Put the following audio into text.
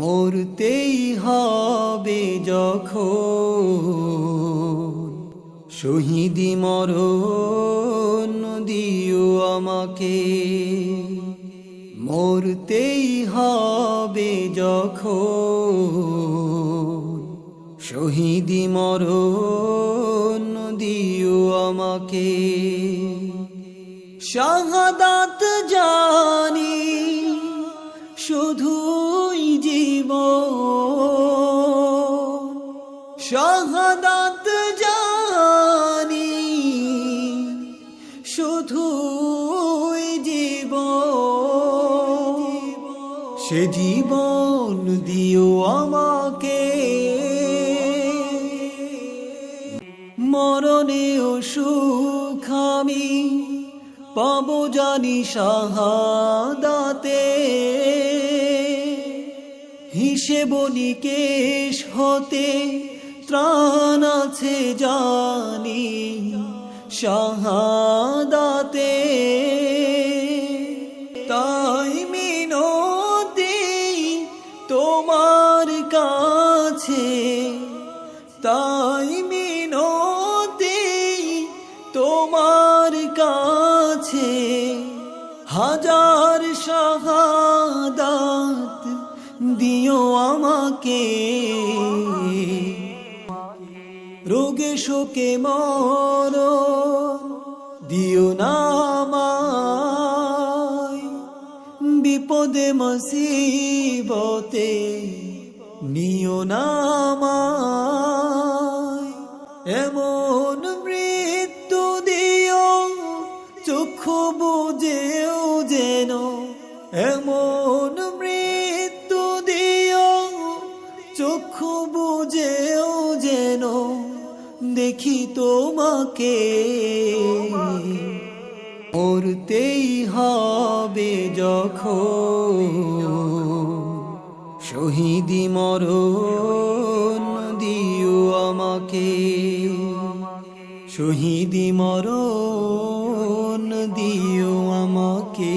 মরতেই হবে যখন। শহীদি মরণ দিও আমাকে। মরতেই হবে যখন। শহীদি মরণ দিও আমাকে। শাহাদাত জানি শুধুই জীব। শাহাদাত জানি শুধুই জীব। সে জীবন দিও আমাকে। মরণেও সুখ আমি পাব জানি শাহাদাতে। হিসেব নিকেশ হতে ত্রাণ আছে জানি, শাহাদাতে। তাই মিনতি তোমার কাছে, তাই মিনতি তোমার কাছে। হাজার শাহাদাত দিও আমাকে। রোগে শোকে মর দিও নামায় বিপদে মসিবতে নিও নামায় এমন মৃত্যু দিও, চক্ষু বুঝেও যেন এমন চক্ষু বুঝেও যেন দেখি তোমাকে। মরতেই হবে যখন শহীদি মরণ দিও আমাকে। শহীদি মরণ দিও আমাকে।